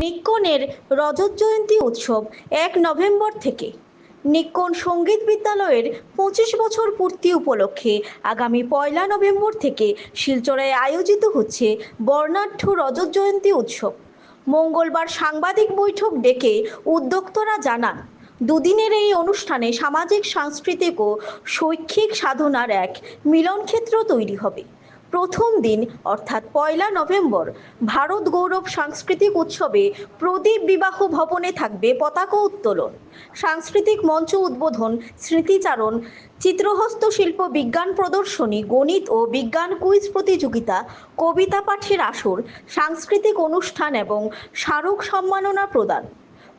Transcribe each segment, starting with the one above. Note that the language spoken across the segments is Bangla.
নিক্কনের রজত জয়ন্তী উৎসব এক নভেম্বর থেকে। নিক্কন সংগীত বিদ্যালয়ের পঁচিশ বছর পূর্তি উপলক্ষে আগামী পয়লা নভেম্বর থেকে শিলচরায় আয়োজিত হচ্ছে বর্ণাঢ্য রজত জয়ন্তী উৎসব। মঙ্গলবার সাংবাদিক বৈঠক ডেকে উদ্যোক্তরা জানান, দুদিনের এই অনুষ্ঠানে সামাজিক, সাংস্কৃতিক ও শৈক্ষিক সাধনার এক মিলনক্ষেত্র তৈরি হবে। প্রথম দিন, অর্থাৎ পয়লা নভেম্বর, ভারত গৌরব সাংস্কৃতিক উৎসবে প্রদীপ বিবাহ ভবনে থাকবে পতাকা উত্তোলন। সাংস্কৃতিক মঞ্চ উদ্বোধন, স্মৃতিচারণ, চিত্রহস্ত শিল্প বিজ্ঞান প্রদর্শনী, গণিত ও বিজ্ঞান কুইজ প্রতিযোগিতা, কবিতা পাঠের আসর, সাংস্কৃতিক অনুষ্ঠান এবং স্মারক সম্মাননা প্রদান।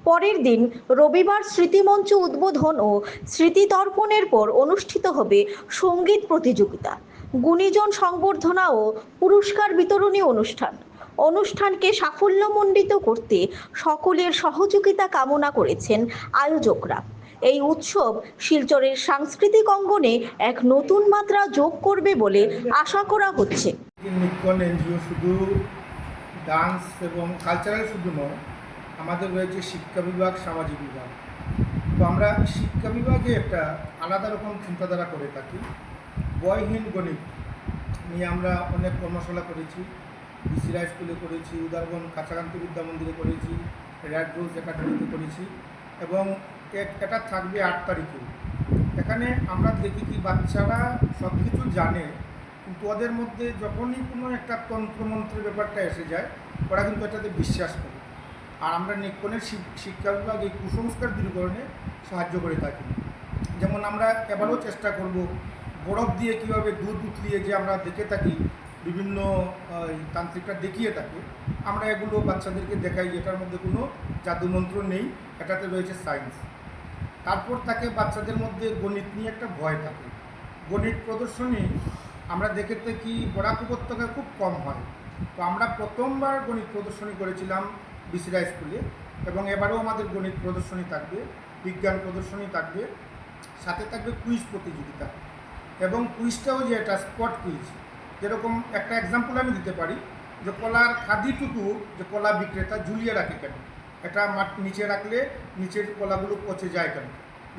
পরের দিন রবিবার স্মৃতিমঞ্চ উদ্বোধন ও স্মৃতিতর্পণের পর অনুষ্ঠিত হবে সংগীত প্রতিযোগিতা। গুণীজন সংবর্ধনা ও পুরস্কার বিতরণী অনুষ্ঠান। অনুষ্ঠানকে সাফল্যমণ্ডিত করতে সকলের সহযোগিতা কামনা করেছেন আয়োজকরা। এই উৎসব শিলচরের সাংস্কৃতিক অঙ্গনে এক নতুন মাত্রা যোগ করবে বলে আশা করা হচ্ছে। এনজিও শুধু ডান্স এবং কালচারাল শুধু নয়, আমাদের রয়েছে শিক্ষা বিভাগ, সামাজিক বিভাগ। তো আমরা শিক্ষা বিভাগে একটা আলাদা রকম চিন্তাধারা করে থাকি। বয়হীন গণিত নিয়ে আমরা অনেক কর্মশালা করেছি বিসিরা স্কুলে করেছি উদারবন কাছাকান্তি বিদ্যা মন্দিরে করেছি রেড রোজ একাডেমিতে করেছি এবং এটা থাকবে আট তারিখে। এখানে আমরা দেখি কি বাচ্চারা সব কিছু জানে, কিন্তু ওদের মধ্যে যখনই কোনো একটা তন্ত্রমন্ত্রের ব্যাপারটা এসে যায়, ওরা কিন্তু এটাতে বিশ্বাস করে। আর আমরা নিক্ষণের শিক্ষা বিভাগ এই কুসংস্কার দূরীকরণে সাহায্য করে থাকি। যেমন আমরা এবারও চেষ্টা করব বরফ দিয়ে কীভাবে দুধ উতলিয়ে যে আমরা দেখে থাকি, বিভিন্ন তান্ত্রিকরা দেখিয়ে থাকে, আমরা এগুলো বাচ্চাদেরকে দেখাই এটার মধ্যে কোনো জাদুমন্ত্র নেই, এটাতে রয়েছে সায়েন্স। তারপর তাকে বাচ্চাদের মধ্যে গণিত নিয়ে একটা ভয় থাকে। গণিত প্রদর্শনী আমরা দেখে থাকি বরাক উপত্যকা খুব কম হয়। তো আমরা প্রথমবার গণিত প্রদর্শনী করেছিলাম বিসিরা স্কুলে এবং এবারেও আমাদের গণিত প্রদর্শনী থাকবে, বিজ্ঞান প্রদর্শনী থাকবে, সাথে থাকবে কুইজ প্রতিযোগিতা। এবং কুইজটাও যে এটা স্পট কুইজ যেরকম একটা এক্সাম্পল আমি দিতে পারি, যে কলার খাদিটুকু, যে কলা বিক্রেতা ঝুলিয়ে রাখে কেন? এটা মাঠ নিচে রাখলে নিচের কলাগুলো পচে যায় কেন?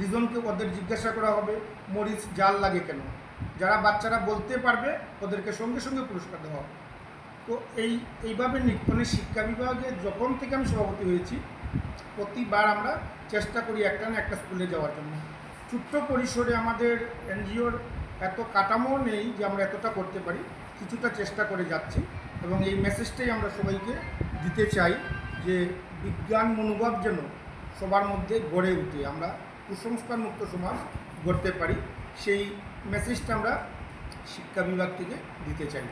রিজনকে ওদের জিজ্ঞাসা করা হবে, মরিচ জাল লাগে কেন? যারা বাচ্চারা বলতে পারবে, ওদেরকে সঙ্গে সঙ্গে পুরস্কার দেওয়া হবে। তো এই, এইভাবে নিক্ষণের শিক্ষা বিভাগে যখন থেকে আমি সভাপতি হয়েছি, প্রতিবার আমরা চেষ্টা করি একটা না একটা স্কুলে যাওয়ার জন্য। ছোট্ট পরিসরে আমাদের এনজিওর এত কাঠামো নেই যে আমরা এতটা করতে পারি, কিছুটা চেষ্টা করে যাচ্ছি এবং এই মেসেজটাই আমরা সবাইকে দিতে চাই যে বিজ্ঞান মনোভাব যেন সবার মধ্যে গড়ে উঠে, আমরা কুসংস্কার মুক্ত সমাজ গড়তে পারি, সেই মেসেজটা আমরা শিক্ষা বিভাগ থেকে দিতে চাই।